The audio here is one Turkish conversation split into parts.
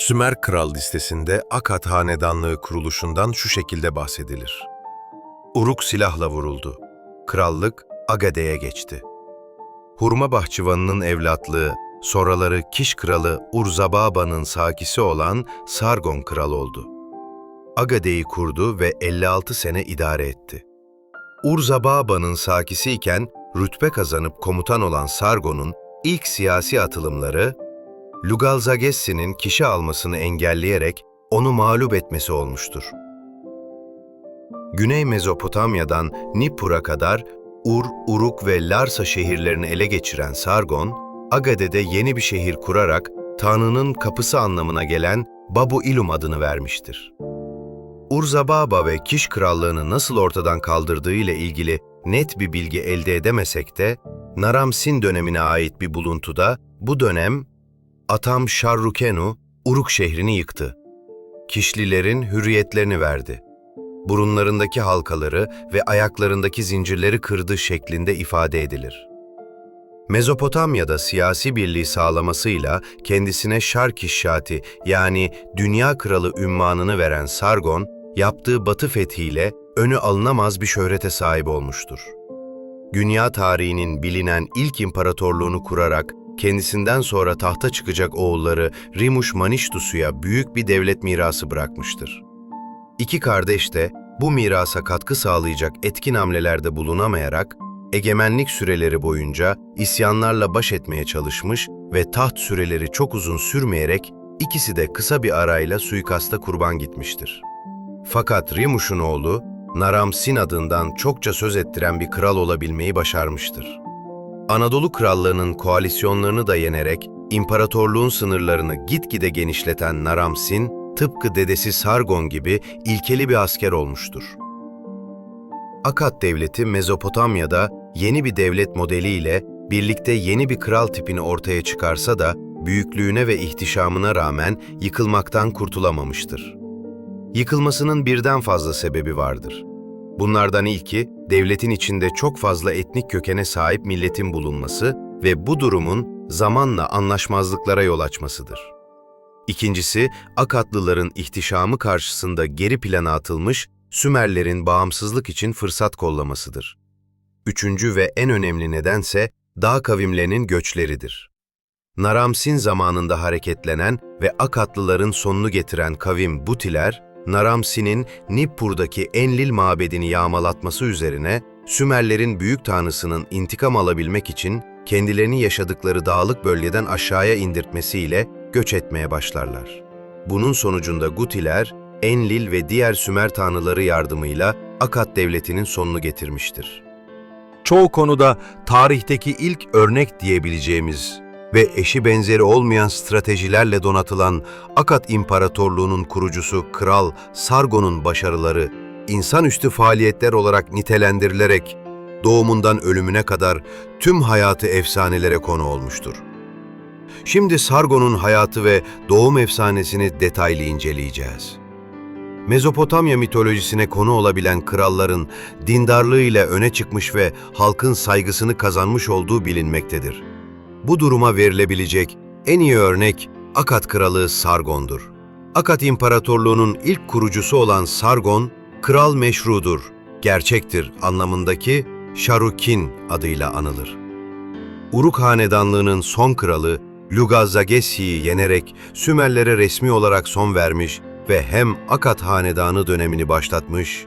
Sümer Kral listesinde Akat Hanedanlığı kuruluşundan şu şekilde bahsedilir. Uruk silahla vuruldu. Krallık Agade'ye geçti. Hurma bahçıvanının evlatlığı, sonraları Kiş kralı Urzababa'nın sakisi olan Sargon kral oldu. Agade'yi kurdu ve 56 sene idare etti. Urzababa'nın sakisi iken rütbe kazanıp komutan olan Sargon'un ilk siyasi atılımları, Lugalzagessi'nin kişi almasını engelleyerek onu mağlup etmesi olmuştur. Güney Mezopotamya'dan Nippur'a kadar Ur, Uruk ve Larsa şehirlerini ele geçiren Sargon, Agade'de yeni bir şehir kurarak Tanrı'nın kapısı anlamına gelen Babu Ilum adını vermiştir. Urzababa ve Kiş krallığını nasıl ortadan kaldırdığı ile ilgili net bir bilgi elde edemesek de, Naram-Sin dönemine ait bir buluntuda bu dönem Atam Şarrukenu Uruk şehrini yıktı. Kişlilerin hürriyetlerini verdi. Burunlarındaki halkaları ve ayaklarındaki zincirleri kırdı şeklinde ifade edilir. Mezopotamya'da siyasi birliği sağlamasıyla kendisine Şarkişşati yani Dünya Kralı ünvanını veren Sargon, yaptığı Batı fethiyle önü alınamaz bir şöhrete sahip olmuştur. Dünya tarihinin bilinen ilk imparatorluğunu kurarak kendisinden sonra tahta çıkacak oğulları Rimuş Maniştusu'ya büyük bir devlet mirası bırakmıştır. İki kardeş de bu mirasa katkı sağlayacak etkin hamlelerde bulunamayarak egemenlik süreleri boyunca isyanlarla baş etmeye çalışmış ve taht süreleri çok uzun sürmeyerek ikisi de kısa bir arayla suikasta kurban gitmiştir. Fakat Rimuş'un oğlu Naram-Sin adından çokça söz ettiren bir kral olabilmeyi başarmıştır. Anadolu Krallığı'nın koalisyonlarını da yenerek imparatorluğun sınırlarını gitgide genişleten Naram-Sin, tıpkı dedesi Sargon gibi ilkeli bir asker olmuştur. Akat Devleti Mezopotamya'da yeni bir devlet modeliyle birlikte yeni bir kral tipini ortaya çıkarsa da büyüklüğüne ve ihtişamına rağmen yıkılmaktan kurtulamamıştır. Yıkılmasının birden fazla sebebi vardır. Bunlardan ilki, devletin içinde çok fazla etnik kökene sahip milletin bulunması ve bu durumun zamanla anlaşmazlıklara yol açmasıdır. İkincisi, Akatlıların ihtişamı karşısında geri plana atılmış Sümerlerin bağımsızlık için fırsat kollamasıdır. Üçüncü ve en önemli nedense dağ kavimlerinin göçleridir. Naram-Sin zamanında hareketlenen ve Akatlıların sonunu getiren kavim Butiler, Naram-Sin'in Nippur'daki Enlil mabedini yağmalatması üzerine Sümerlerin büyük tanrısının intikam alabilmek için kendilerini yaşadıkları dağlık bölgeden aşağıya indirtmesiyle göç etmeye başlarlar. Bunun sonucunda Gutiler, Enlil ve diğer Sümer tanrıları yardımıyla Akat devletinin sonunu getirmiştir. Çoğu konuda tarihteki ilk örnek diyebileceğimiz ve eşi benzeri olmayan stratejilerle donatılan Akat İmparatorluğu'nun kurucusu Kral Sargon'un başarıları, insanüstü faaliyetler olarak nitelendirilerek doğumundan ölümüne kadar tüm hayatı efsanelere konu olmuştur. Şimdi Sargon'un hayatı ve doğum efsanesini detaylı inceleyeceğiz. Mezopotamya mitolojisine konu olabilen kralların dindarlığıyla öne çıkmış ve halkın saygısını kazanmış olduğu bilinmektedir. Bu duruma verilebilecek en iyi örnek Akat kralı Sargon'dur. Akat İmparatorluğu'nun ilk kurucusu olan Sargon, kral meşrudur, gerçektir anlamındaki Şarukin adıyla anılır. Uruk Hanedanlığı'nın son kralı Lugazagessi'yi yenerek Sümerlere resmi olarak son vermiş ve hem Akat Hanedanı dönemini başlatmış,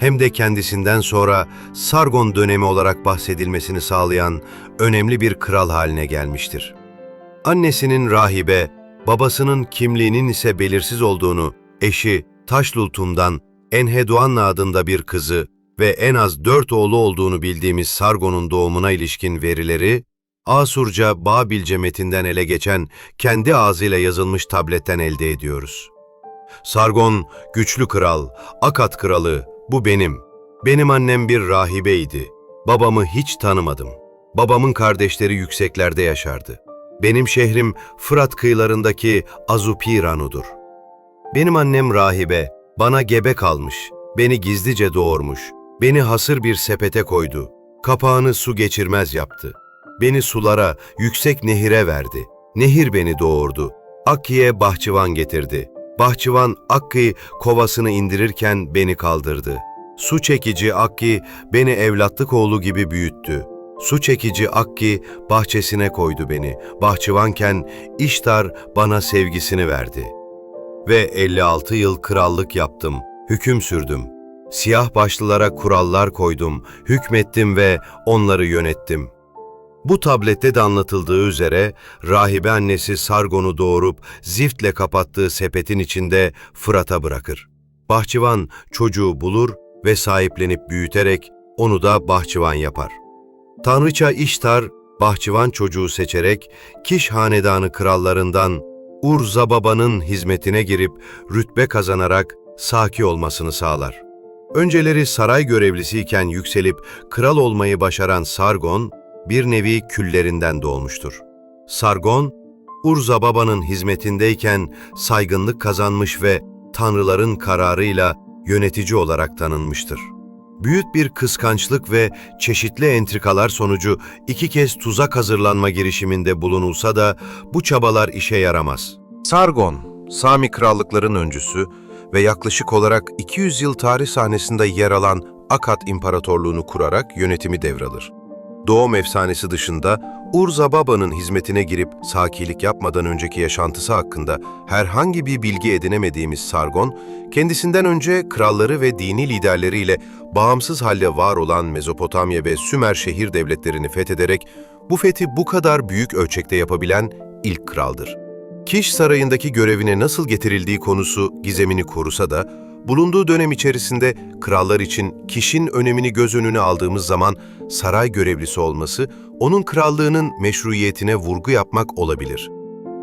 hem de kendisinden sonra Sargon dönemi olarak bahsedilmesini sağlayan önemli bir kral haline gelmiştir. Annesinin rahibe, babasının kimliğinin ise belirsiz olduğunu, eşi Taşlultum'dan Enheduanna adında bir kızı ve en az dört oğlu olduğunu bildiğimiz Sargon'un doğumuna ilişkin verileri, Asurca Babilce metinden ele geçen kendi ağzıyla yazılmış tabletten elde ediyoruz. Sargon, güçlü kral, Akat kralı, bu benim. Benim annem bir rahibeydi. Babamı hiç tanımadım. Babamın kardeşleri yükseklerde yaşardı. Benim şehrim Fırat kıyılarındaki Azupiranu'dur. Benim annem rahibe, bana gebe kalmış, beni gizlice doğurmuş, beni hasır bir sepete koydu, kapağını su geçirmez yaptı. Beni sulara, yüksek nehire verdi. Nehir beni doğurdu. Akki'ye bahçıvan getirdi. Bahçıvan Akki kovasını indirirken beni kaldırdı. Su çekici Akki beni evlatlık oğlu gibi büyüttü. Su çekici Akki bahçesine koydu beni. Bahçıvanken İştar bana sevgisini verdi. Ve 56 yıl krallık yaptım, hüküm sürdüm. Siyah başlılara kurallar koydum, hükmettim ve onları yönettim. Bu tablette de anlatıldığı üzere rahibe annesi Sargon'u doğurup ziftle kapattığı sepetin içinde Fırat'a bırakır. Bahçıvan çocuğu bulur ve sahiplenip büyüterek onu da bahçıvan yapar. Tanrıça İştar, bahçıvan çocuğu seçerek Kiş hanedanı krallarından Ur-Zababa'nın hizmetine girip rütbe kazanarak saki olmasını sağlar. Önceleri saray görevlisiyken yükselip kral olmayı başaran Sargon, bir nevi küllerinden doğmuştur. Sargon, Ur-Zababa'nın hizmetindeyken saygınlık kazanmış ve tanrıların kararıyla yönetici olarak tanınmıştır. Büyük bir kıskançlık ve çeşitli entrikalar sonucu iki kez tuzak hazırlanma girişiminde bulunulsa da bu çabalar işe yaramaz. Sargon, Sami krallıkların öncüsü ve yaklaşık olarak 200 yıl tarih sahnesinde yer alan Akat İmparatorluğunu kurarak yönetimi devralır. Doğum efsanesi dışında Ur-Zababa'nın hizmetine girip sakilik yapmadan önceki yaşantısı hakkında herhangi bir bilgi edinemediğimiz Sargon, kendisinden önce kralları ve dini liderleriyle bağımsız halde var olan Mezopotamya ve Sümer şehir devletlerini fethederek bu fethi bu kadar büyük ölçekte yapabilen ilk kraldır. Kiş sarayındaki görevine nasıl getirildiği konusu gizemini korusa da, bulunduğu dönem içerisinde krallar için Kiş'in önemini göz önüne aldığımız zaman saray görevlisi olması, onun krallığının meşruiyetine vurgu yapmak olabilir.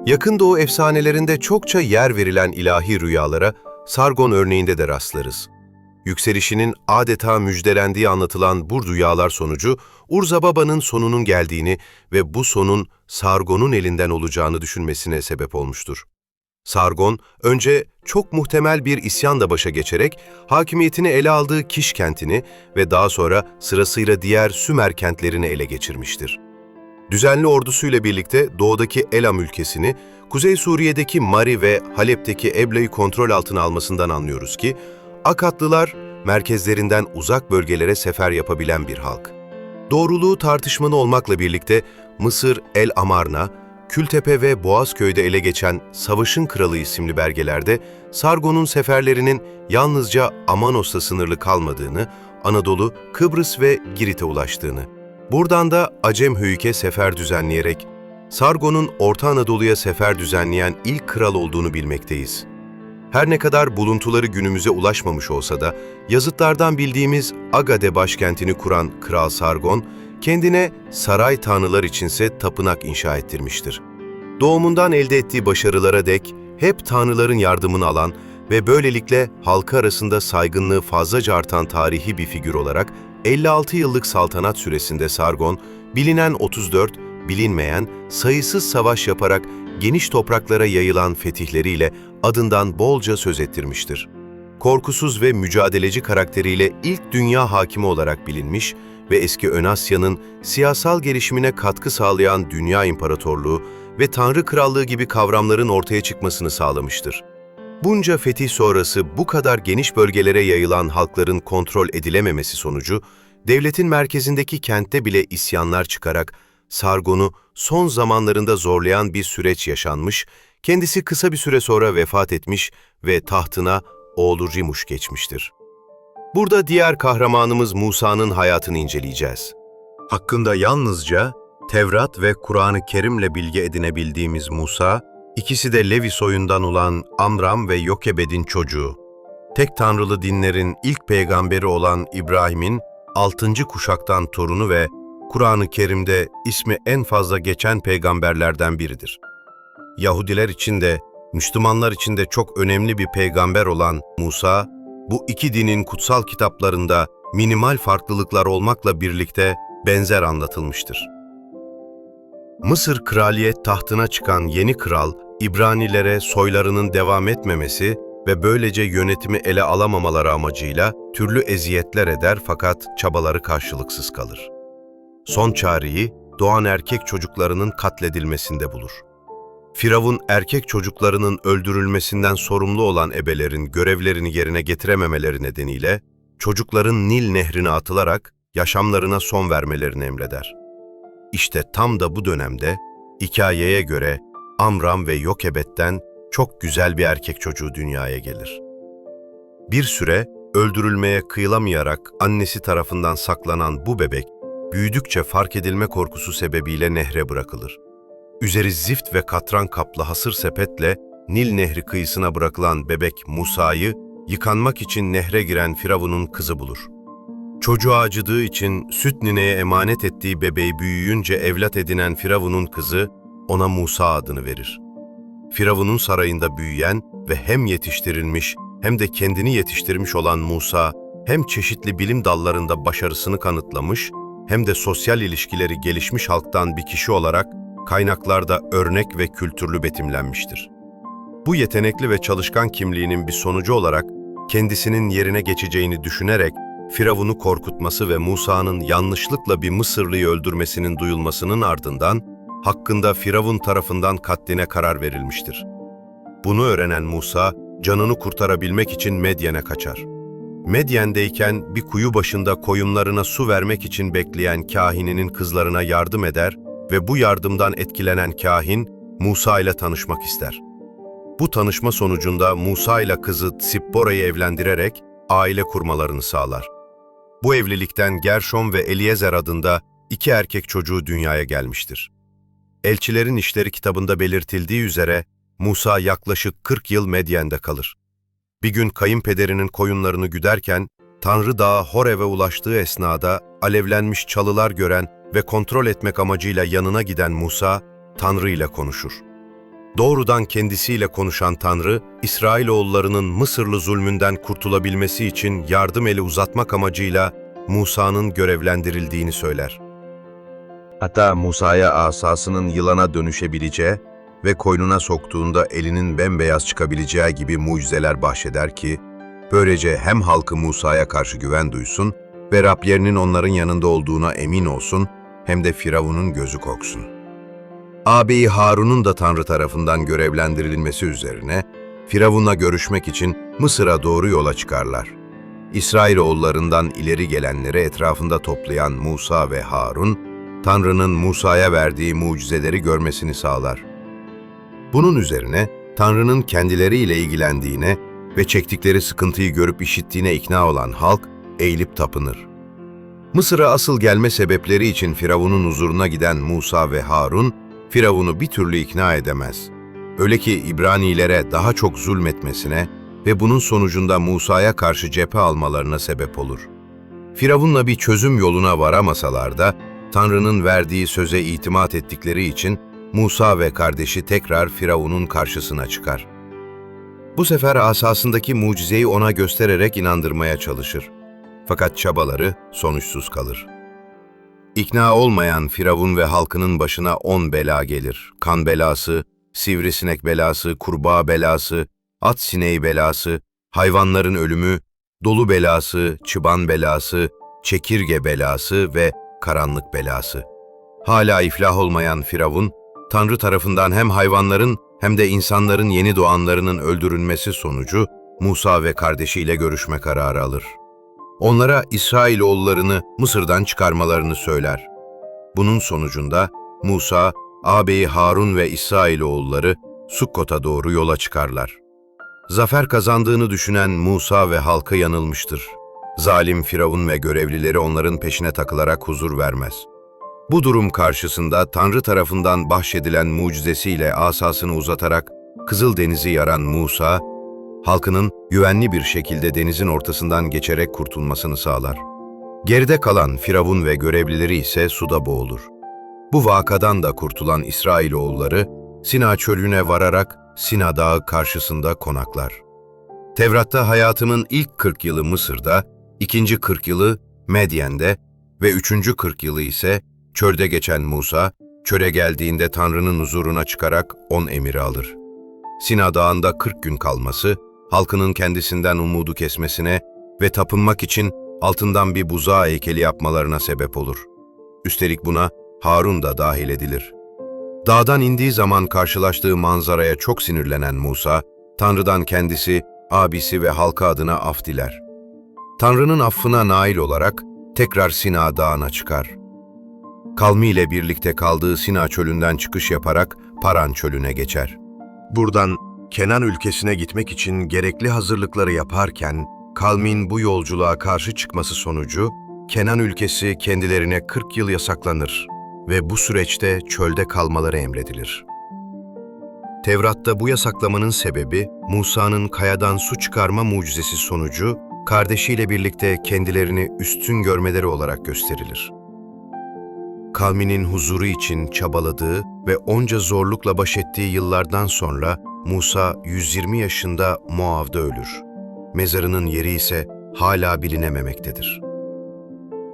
Yakın Doğu efsanelerinde çokça yer verilen ilahi rüyalara Sargon örneğinde de rastlarız. Yükselişinin adeta müjdelendiği anlatılan bu rüyalar sonucu Urzababa'nın sonunun geldiğini ve bu sonun Sargon'un elinden olacağını düşünmesine sebep olmuştur. Sargon, önce çok muhtemel bir isyanla başa geçerek hakimiyetini ele aldığı Kiş kentini ve daha sonra sırasıyla diğer Sümer kentlerini ele geçirmiştir. Düzenli ordusuyla birlikte doğudaki Elam ülkesini, Kuzey Suriye'deki Mari ve Halep'teki Eble'yi kontrol altına almasından anlıyoruz ki, Akatlılar merkezlerinden uzak bölgelere sefer yapabilen bir halk. Doğruluğu tartışmalı olmakla birlikte Mısır El Amarna, Kültepe ve Boğazköy'de ele geçen Savaşın Kralı isimli belgelerde Sargon'un seferlerinin yalnızca Amanos'ta sınırlı kalmadığını, Anadolu, Kıbrıs ve Girit'e ulaştığını. Buradan da Acem Höyük'e sefer düzenleyerek Sargon'un Orta Anadolu'ya sefer düzenleyen ilk kral olduğunu bilmekteyiz. Her ne kadar buluntuları günümüze ulaşmamış olsa da yazıtlardan bildiğimiz Agade başkentini kuran Kral Sargon, kendine saray tanrılar içinse tapınak inşa ettirmiştir. Doğumundan elde ettiği başarılara dek hep tanrıların yardımını alan ve böylelikle halkı arasında saygınlığı fazlaca artan tarihi bir figür olarak 56 yıllık saltanat süresinde Sargon, bilinen 34, bilinmeyen, sayısız savaş yaparak geniş topraklara yayılan fetihleriyle adından bolca söz ettirmiştir. Korkusuz ve mücadeleci karakteriyle ilk dünya hakimi olarak bilinmiş ve eski Ön Asya'nın siyasal gelişimine katkı sağlayan Dünya İmparatorluğu ve Tanrı Krallığı gibi kavramların ortaya çıkmasını sağlamıştır. Bunca fetih sonrası bu kadar geniş bölgelere yayılan halkların kontrol edilememesi sonucu, devletin merkezindeki kentte bile isyanlar çıkarak Sargon'u son zamanlarında zorlayan bir süreç yaşanmış, kendisi kısa bir süre sonra vefat etmiş ve tahtına oğlu Rimuş geçmiştir. Burada diğer kahramanımız Musa'nın hayatını inceleyeceğiz. Hakkında yalnızca Tevrat ve Kur'an-ı Kerim'le bilgi edinebildiğimiz Musa, ikisi de Levi soyundan olan Amram ve Yokebed'in çocuğu. Tek tanrılı dinlerin ilk peygamberi olan İbrahim'in altıncı kuşaktan torunu ve Kur'an-ı Kerim'de ismi en fazla geçen peygamberlerden biridir. Yahudiler için de, Müslümanlar için de çok önemli bir peygamber olan Musa, bu iki dinin kutsal kitaplarında minimal farklılıklar olmakla birlikte benzer anlatılmıştır. Mısır kraliyet tahtına çıkan yeni kral, İbranilere soylarının devam etmemesi ve böylece yönetimi ele alamamaları amacıyla türlü eziyetler eder fakat çabaları karşılıksız kalır. Son çareyi doğan erkek çocuklarının katledilmesinde bulur. Firavun erkek çocuklarının öldürülmesinden sorumlu olan ebelerin görevlerini yerine getirememeleri nedeniyle çocukların Nil nehrine atılarak yaşamlarına son vermelerini emreder. İşte tam da bu dönemde hikayeye göre Amram ve Yokebet'ten çok güzel bir erkek çocuğu dünyaya gelir. Bir süre öldürülmeye kıyılamayarak annesi tarafından saklanan bu bebek, büyüdükçe fark edilme korkusu sebebiyle nehre bırakılır. Üzeri zift ve katran kaplı hasır sepetle Nil Nehri kıyısına bırakılan bebek Musa'yı yıkanmak için nehre giren Firavun'un kızı bulur. Çocuğa acıdığı için süt nineye emanet ettiği bebeği büyüyünce evlat edinen Firavun'un kızı ona Musa adını verir. Firavun'un sarayında büyüyen ve hem yetiştirilmiş hem de kendini yetiştirmiş olan Musa, hem çeşitli bilim dallarında başarısını kanıtlamış, hem de sosyal ilişkileri gelişmiş halktan bir kişi olarak kaynaklarda örnek ve kültürlü betimlenmiştir. Bu yetenekli ve çalışkan kimliğinin bir sonucu olarak kendisinin yerine geçeceğini düşünerek Firavun'u korkutması ve Musa'nın yanlışlıkla bir Mısırlıyı öldürmesinin duyulmasının ardından hakkında Firavun tarafından katline karar verilmiştir. Bunu öğrenen Musa, canını kurtarabilmek için Medyen'e kaçar. Medyen'deyken bir kuyu başında koyunlarına su vermek için bekleyen kahininin kızlarına yardım eder ve bu yardımdan etkilenen kahin Musa ile tanışmak ister. Bu tanışma sonucunda Musa ile kızı Sippora'yı evlendirerek aile kurmalarını sağlar. Bu evlilikten Gershom ve Eliezer adında iki erkek çocuğu dünyaya gelmiştir. Elçilerin İşleri kitabında belirtildiği üzere Musa yaklaşık 40 yıl Medyen'de kalır. Bir gün kayınpederinin koyunlarını güderken Tanrı Dağı Horev'e ulaştığı esnada alevlenmiş çalılar gören ve kontrol etmek amacıyla yanına giden Musa, Tanrı ile konuşur. Doğrudan kendisiyle konuşan Tanrı, İsrailoğullarının Mısırlı zulmünden kurtulabilmesi için yardım eli uzatmak amacıyla Musa'nın görevlendirildiğini söyler. Hatta Musa'ya asasının yılana dönüşebileceği ve koynuna soktuğunda elinin bembeyaz çıkabileceği gibi mucizeler bahşeder ki, böylece hem halkı Musa'ya karşı güven duysun ve Rablerinin onların yanında olduğuna emin olsun, hem de Firavun'un gözü korksun. Ağabeyi Harun'un da Tanrı tarafından görevlendirilmesi üzerine, Firavun'la görüşmek için Mısır'a doğru yola çıkarlar. İsrailoğullarından ileri gelenleri etrafında toplayan Musa ve Harun, Tanrı'nın Musa'ya verdiği mucizeleri görmesini sağlar. Bunun üzerine Tanrı'nın kendileriyle ilgilendiğine ve çektikleri sıkıntıyı görüp işittiğine ikna olan halk eğilip tapınır. Mısır'a asıl gelme sebepleri için Firavun'un huzuruna giden Musa ve Harun, Firavun'u bir türlü ikna edemez. Öyle ki İbranilere daha çok zulmetmesine ve bunun sonucunda Musa'ya karşı cephe almalarına sebep olur. Firavun'la bir çözüm yoluna varamasalar da, Tanrı'nın verdiği söze itimat ettikleri için Musa ve kardeşi tekrar Firavun'un karşısına çıkar. Bu sefer asasındaki mucizeyi ona göstererek inandırmaya çalışır. Fakat çabaları sonuçsuz kalır. İkna olmayan Firavun ve halkının başına on bela gelir. Kan belası, sivrisinek belası, kurbağa belası, at sineği belası, hayvanların ölümü, dolu belası, çıban belası, çekirge belası ve karanlık belası. Hala iflah olmayan Firavun, Tanrı tarafından hem hayvanların hem de insanların yeni doğanlarının öldürülmesi sonucu Musa ve kardeşiyle görüşme kararı alır. Onlara İsrailoğullarını Mısır'dan çıkarmalarını söyler. Bunun sonucunda Musa, ağabeyi Harun ve İsrailoğulları Sukkot'a doğru yola çıkarlar. Zafer kazandığını düşünen Musa ve halka yanılmıştır. Zalim Firavun ve görevlileri onların peşine takılarak huzur vermez. Bu durum karşısında Tanrı tarafından bahşedilen mucizesiyle asasını uzatarak Kızıldeniz'i yaran Musa, halkının güvenli bir şekilde denizin ortasından geçerek kurtulmasını sağlar. Geride kalan Firavun ve görevlileri ise suda boğulur. Bu vakadan da kurtulan İsrailoğulları Sina çölüne vararak Sina Dağı karşısında konaklar. Tevrat'ta hayatımın ilk 40 yılı Mısır'da, ikinci 40 yılı Medyen'de ve üçüncü 40 yılı ise çölde geçen Musa, çöle geldiğinde Tanrı'nın huzuruna çıkarak on emiri alır. Sina Dağı'nda 40 gün kalması, halkının kendisinden umudu kesmesine ve tapınmak için altından bir buzağı heykeli yapmalarına sebep olur. Üstelik buna Harun da dahil edilir. Dağdan indiği zaman karşılaştığı manzaraya çok sinirlenen Musa, Tanrı'dan kendisi, abisi ve halka adına af diler. Tanrı'nın affına nail olarak tekrar Sina Dağı'na çıkar. Kavmi ile birlikte kaldığı Sina çölünden çıkış yaparak Paran çölüne geçer. Buradan Kenan ülkesine gitmek için gerekli hazırlıkları yaparken, Kalmin bu yolculuğa karşı çıkması sonucu, Kenan ülkesi kendilerine 40 yıl yasaklanır ve bu süreçte çölde kalmaları emredilir. Tevrat'ta bu yasaklamanın sebebi, Musa'nın kayadan su çıkarma mucizesi sonucu, kardeşiyle birlikte kendilerini üstün görmeleri olarak gösterilir. Kavminin huzuru için çabaladığı ve onca zorlukla baş ettiği yıllardan sonra Musa 120 yaşında Moav'da ölür. Mezarının yeri ise hala bilinememektedir.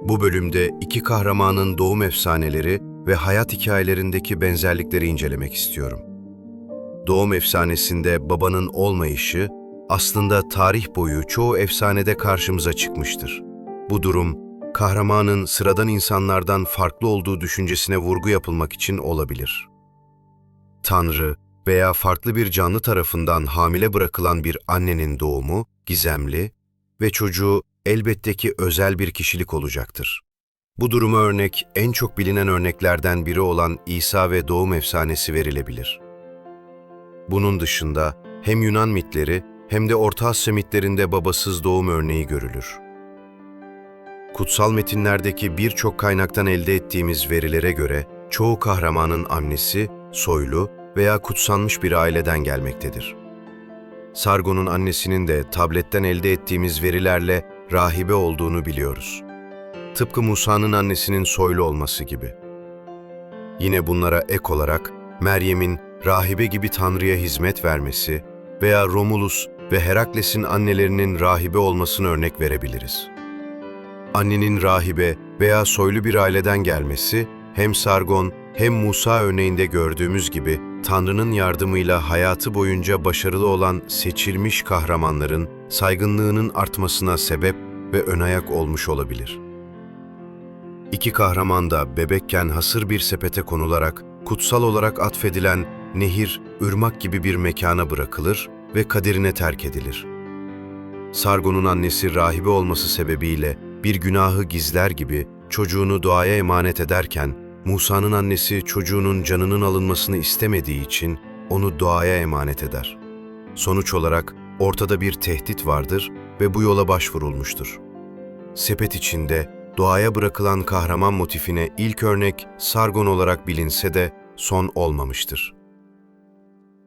Bu bölümde iki kahramanın doğum efsaneleri ve hayat hikayelerindeki benzerlikleri incelemek istiyorum. Doğum efsanesinde babanın olmayışı aslında tarih boyu çoğu efsanede karşımıza çıkmıştır. Bu durum kahramanın sıradan insanlardan farklı olduğu düşüncesine vurgu yapılmak için olabilir. Tanrı veya farklı bir canlı tarafından hamile bırakılan bir annenin doğumu gizemli ve çocuğu elbette ki özel bir kişilik olacaktır. Bu duruma örnek en çok bilinen örneklerden biri olan İsa ve doğum efsanesi verilebilir. Bunun dışında hem Yunan mitleri hem de Orta Asya mitlerinde babasız doğum örneği görülür. Kutsal metinlerdeki birçok kaynaktan elde ettiğimiz verilere göre çoğu kahramanın annesi soylu veya kutsanmış bir aileden gelmektedir. Sargon'un annesinin de tabletten elde ettiğimiz verilerle rahibe olduğunu biliyoruz. Tıpkı Musa'nın annesinin soylu olması gibi. Yine bunlara ek olarak Meryem'in rahibe gibi Tanrı'ya hizmet vermesi veya Romulus ve Herakles'in annelerinin rahibe olmasını örnek verebiliriz. Annenin rahibe veya soylu bir aileden gelmesi hem Sargon hem Musa örneğinde gördüğümüz gibi Tanrı'nın yardımıyla hayatı boyunca başarılı olan seçilmiş kahramanların saygınlığının artmasına sebep ve önayak olmuş olabilir. İki kahraman da bebekken hasır bir sepete konularak kutsal olarak atfedilen nehir, ırmak gibi bir mekana bırakılır ve kaderine terk edilir. Sargon'un annesi rahibe olması sebebiyle bir günahı gizler gibi çocuğunu doğaya emanet ederken Musa'nın annesi çocuğunun canının alınmasını istemediği için onu doğaya emanet eder. Sonuç olarak ortada bir tehdit vardır ve bu yola başvurulmuştur. Sepet içinde doğaya bırakılan kahraman motifine ilk örnek Sargon olarak bilinse de son olmamıştır.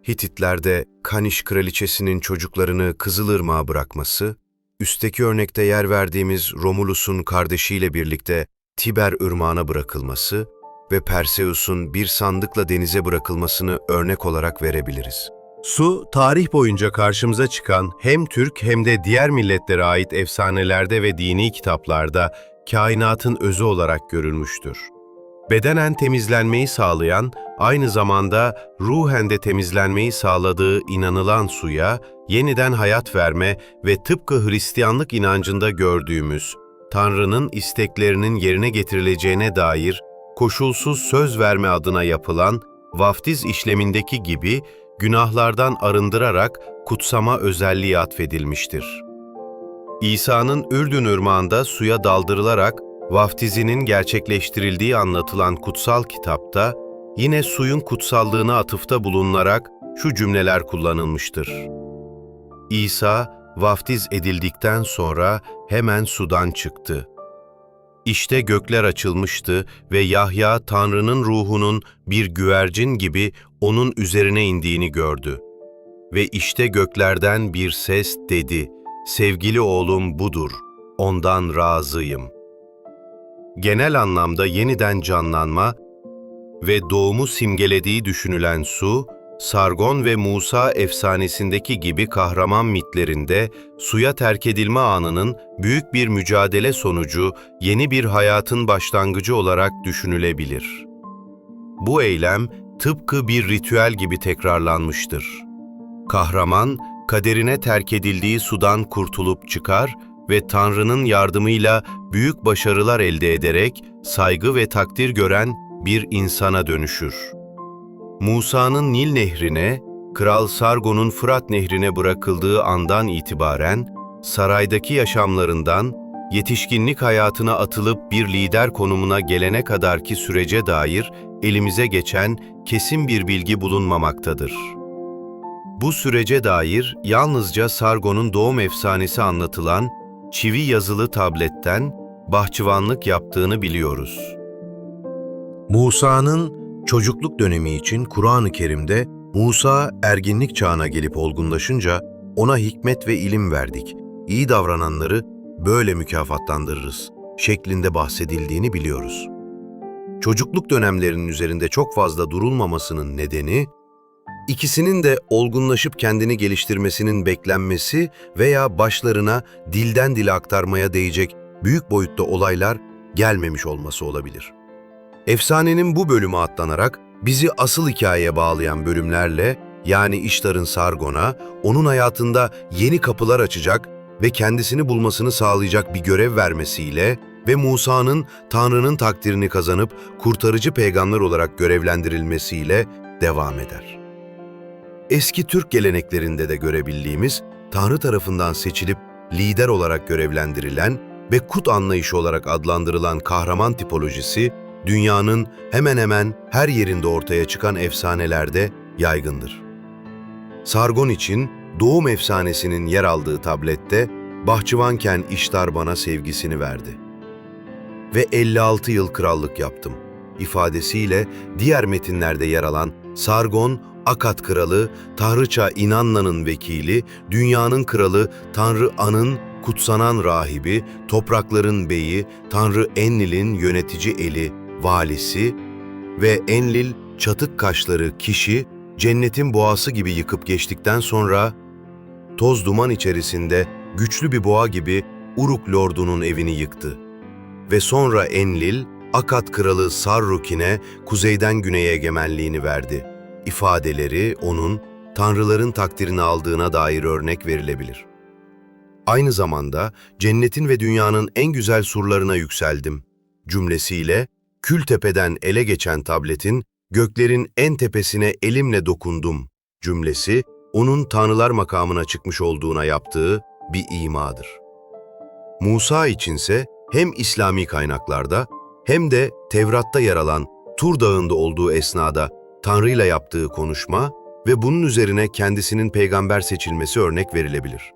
Hititler'de Kaniş kraliçesinin çocuklarını Kızılırmak'a bırakması, üstteki örnekte yer verdiğimiz Romulus'un kardeşiyle birlikte Tiber ırmağına bırakılması ve Perseus'un bir sandıkla denize bırakılmasını örnek olarak verebiliriz. Su, tarih boyunca karşımıza çıkan hem Türk hem de diğer milletlere ait efsanelerde ve dini kitaplarda kainatın özü olarak görülmüştür. Bedenen temizlenmeyi sağlayan, aynı zamanda ruhen de temizlenmeyi sağladığı inanılan suya yeniden hayat verme ve tıpkı Hristiyanlık inancında gördüğümüz Tanrı'nın isteklerinin yerine getirileceğine dair koşulsuz söz verme adına yapılan vaftiz işlemindeki gibi günahlardan arındırarak kutsama özelliği atfedilmiştir. İsa'nın Ürdün ırmağında suya daldırılarak vaftizinin gerçekleştirildiği anlatılan kutsal kitapta yine suyun kutsallığına atıfta bulunularak şu cümleler kullanılmıştır. İsa vaftiz edildikten sonra hemen sudan çıktı. İşte gökler açılmıştı ve Yahya Tanrı'nın ruhunun bir güvercin gibi onun üzerine indiğini gördü. Ve işte göklerden bir ses dedi, sevgili oğlum budur, ondan razıyım. Genel anlamda yeniden canlanma ve doğumu simgelediği düşünülen su, Sargon ve Musa efsanesindeki gibi kahraman mitlerinde suya terk edilme anının büyük bir mücadele sonucu yeni bir hayatın başlangıcı olarak düşünülebilir. Bu eylem tıpkı bir ritüel gibi tekrarlanmıştır. Kahraman, kaderine terk edildiği sudan kurtulup çıkar ve Tanrı'nın yardımıyla büyük başarılar elde ederek saygı ve takdir gören bir insana dönüşür. Musa'nın Nil Nehri'ne, Kral Sargon'un Fırat Nehri'ne bırakıldığı andan itibaren saraydaki yaşamlarından yetişkinlik hayatına atılıp bir lider konumuna gelene kadarki sürece dair elimize geçen kesin bir bilgi bulunmamaktadır. Bu sürece dair yalnızca Sargon'un doğum efsanesi anlatılan çivi yazılı tabletten bahçıvanlık yaptığını biliyoruz. Musa'nın çocukluk dönemi için Kur'an-ı Kerim'de Musa erginlik çağına gelip olgunlaşınca ona hikmet ve ilim verdik. İyi davrananları böyle mükafatlandırırız şeklinde bahsedildiğini biliyoruz. Çocukluk dönemlerinin üzerinde çok fazla durulmamasının nedeni İkisinin de olgunlaşıp kendini geliştirmesinin beklenmesi veya başlarına dilden dile aktarmaya değecek büyük boyutta olaylar gelmemiş olması olabilir. Efsanenin bu bölümü atlanarak bizi asıl hikayeye bağlayan bölümlerle yani İştar'ın Sargon'a onun hayatında yeni kapılar açacak ve kendisini bulmasını sağlayacak bir görev vermesiyle ve Musa'nın Tanrı'nın takdirini kazanıp kurtarıcı peygamber olarak görevlendirilmesiyle devam eder. Eski Türk geleneklerinde de görebildiğimiz, Tanrı tarafından seçilip lider olarak görevlendirilen ve kut anlayışı olarak adlandırılan kahraman tipolojisi, dünyanın hemen hemen her yerinde ortaya çıkan efsanelerde yaygındır. Sargon için doğum efsanesinin yer aldığı tablette, bahçıvanken iştar bana sevgisini verdi. Ve 56 yıl krallık yaptım ifadesiyle diğer metinlerde yer alan Sargon, Akat kralı, Tanrıça İnanna'nın vekili, dünyanın kralı, Tanrı An'ın kutsanan rahibi, toprakların beyi, Tanrı Enlil'in yönetici eli, valisi ve Enlil çatık kaşları kişi, cennetin boğası gibi yıkıp geçtikten sonra toz duman içerisinde güçlü bir boğa gibi Uruk lordunun evini yıktı. Ve sonra Enlil, Akat kralı Sarrukin'e kuzeyden güneye egemenliğini verdi. İfadeleri onun tanrıların takdirini aldığına dair örnek verilebilir. Aynı zamanda cennetin ve dünyanın en güzel surlarına yükseldim cümlesiyle Kültepe'den ele geçen tabletin göklerin en tepesine elimle dokundum cümlesi onun tanrılar makamına çıkmış olduğuna yaptığı bir imadır. Musa içinse hem İslami kaynaklarda hem de Tevrat'ta yer alan Tur Dağı'nda olduğu esnada Tanrı'yla yaptığı konuşma ve bunun üzerine kendisinin peygamber seçilmesi örnek verilebilir.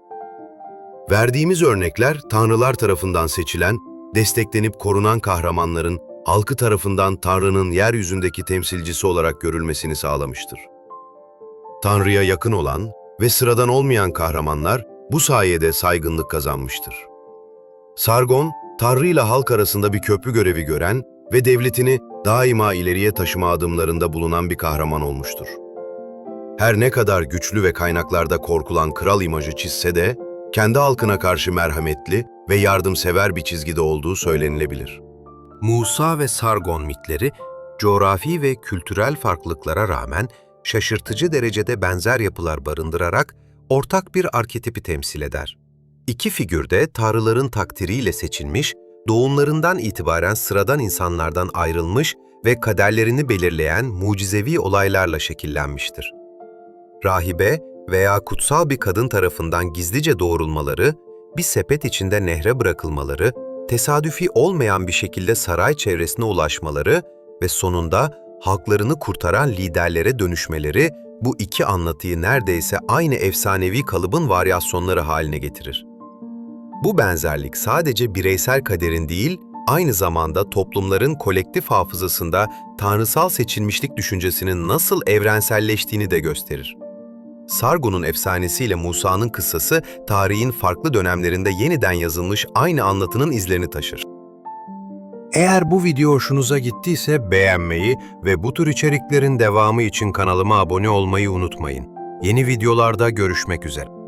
Verdiğimiz örnekler Tanrılar tarafından seçilen, desteklenip korunan kahramanların halkı tarafından Tanrı'nın yeryüzündeki temsilcisi olarak görülmesini sağlamıştır. Tanrı'ya yakın olan ve sıradan olmayan kahramanlar bu sayede saygınlık kazanmıştır. Sargon, Tanrı ile halk arasında bir köprü görevi gören ve devletini daima ileriye taşıma adımlarında bulunan bir kahraman olmuştur. Her ne kadar güçlü ve kaynaklarda korkulan kral imajı çizse de, kendi halkına karşı merhametli ve yardımsever bir çizgide olduğu söylenilebilir. Musa ve Sargon mitleri, coğrafi ve kültürel farklılıklara rağmen şaşırtıcı derecede benzer yapılar barındırarak ortak bir arketipi temsil eder. İki figür de tanrıların takdiriyle seçilmiş, doğumlarından itibaren sıradan insanlardan ayrılmış ve kaderlerini belirleyen mucizevi olaylarla şekillenmiştir. Rahibe veya kutsal bir kadın tarafından gizlice doğurulmaları, bir sepet içinde nehre bırakılmaları, tesadüfi olmayan bir şekilde saray çevresine ulaşmaları ve sonunda halklarını kurtaran liderlere dönüşmeleri bu iki anlatıyı neredeyse aynı efsanevi kalıbın varyasyonları haline getirir. Bu benzerlik sadece bireysel kaderin değil, aynı zamanda toplumların kolektif hafızasında tanrısal seçilmişlik düşüncesinin nasıl evrenselleştiğini de gösterir. Sargon'un efsanesiyle Musa'nın kıssası, tarihin farklı dönemlerinde yeniden yazılmış aynı anlatının izlerini taşır. Eğer bu video hoşunuza gittiyse beğenmeyi ve bu tür içeriklerin devamı için kanalıma abone olmayı unutmayın. Yeni videolarda görüşmek üzere.